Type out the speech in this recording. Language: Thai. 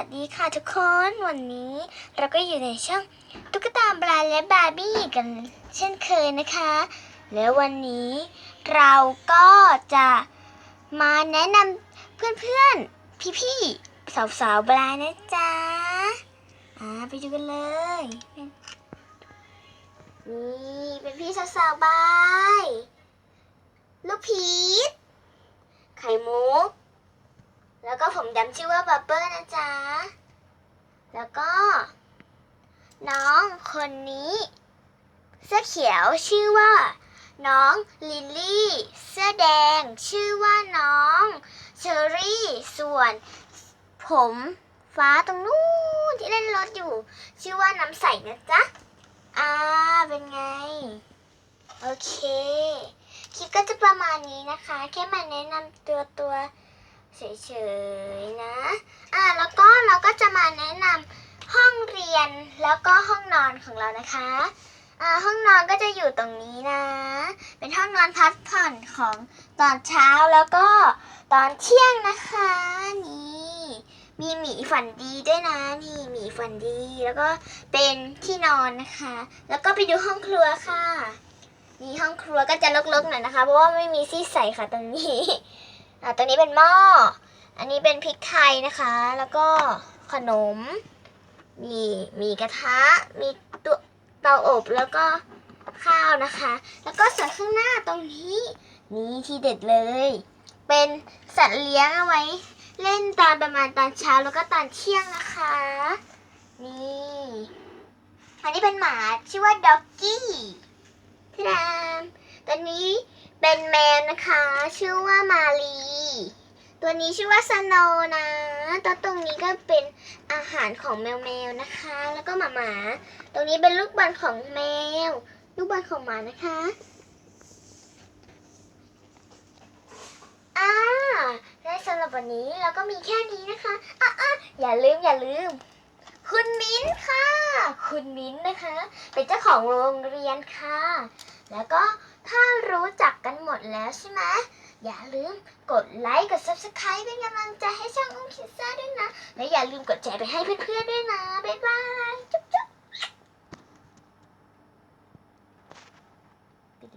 วัสดีค่ะทุกคนวันนี้เราก็อยู่ในช่องตุ๊กตาบลาและบาร์บี้กันเช่นเคยนะคะ แล้ววันนี้เราก็จะมาแนะนำเพื่อนๆ พี่ๆ สาวๆบลานะจ๊ะอ่าไปดูกันเลยนี่เป็นพี่สาวๆบายลูกพีชไข่มุก แล้วก็ ผมดำชื่อว่าบับเบิ้ลนะจ๊ะ แล้วก็ น้องคนนี้ เสื้อเขียวชื่อว่า น้องลิลลี่ เสื้อแดงชื่อว่าน้องเชอรี่ ส่วน ผมฟ้าตรงนู้นที่เล่นรถอยู่ ชื่อว่าน้ำใสนะจ๊ะ อ่า เป็นไง โอเค คลิปก็จะประมาณนี้นะคะ แค่มาแนะนำตัวตัว เฉยๆนะ อ่าแล้วก็เราก็จะมาแนะนำห้องเรียนแล้วก็ห้องนอนของเรานะคะอ่าห้องนอนก็จะอยู่ตรงนี้นะ เป็นห้องนอนพักผ่อนของตอนเช้าแล้วก็ตอนเที่ยงนะคะนี่มีหมีฝันดีด้วยนะนี่หมีฝันดีแล้วก็เป็นที่นอนนะคะ แล้วก็ไปดูห้องครัวค่ะนี่ห้องครัวก็จะรกๆหน่อยนะคะ เพราะว่าไม่มีที่ใส่ค่ะตรงนี้ อ่าตรงนี้เป็นหม้อ อันนี้เป็นพริกไทยนะคะ แล้วก็ขนม มีมีกระทะ มีตัวเตาอบแล้วก็ข้าวนะคะ แล้วก็ส่วนข้างหน้าตรงนี้ นี่ที่เด็ดเลย เป็นสัตว์เลี้ยงเอาไว้ เล่นตอนประมาณตอนเช้าแล้วก็ตอนเที่ยงนะคะ นี่ อันนี้เป็นหมาชื่อว่าด็อกกี้พี่ดา เป็นแมวนะคะ ชื่อว่ามาลี ตัวนี้ชื่อว่าสโนนะตัวตรงนี้ก็เป็นอาหารของแมวแมวนะคะ แล้วก็หมาหมา ตรงนี้เป็นลูกบอลของแมว ลูกบอลของหมานะคะอ่าและสำหรับวันนี้เราก็มีแค่นี้นะคะอะอะอย่าลืมอย่าลืม คุณมิ้นค่ะ คุณมิ้นนะคะ เป็นเจ้าของโรงเรียนค่ะ แล้วก็ถ้ารู้จัก ดแล้วใช่ไหมอย่าลืมกดไลค์กด subscribe เป็นกำลังใจให้ช่องอุ้มคิดซ่าด้วยนะ และอย่าลืมกดแชร์ไปให้เพื่อนๆด้วยนะ บ๊าย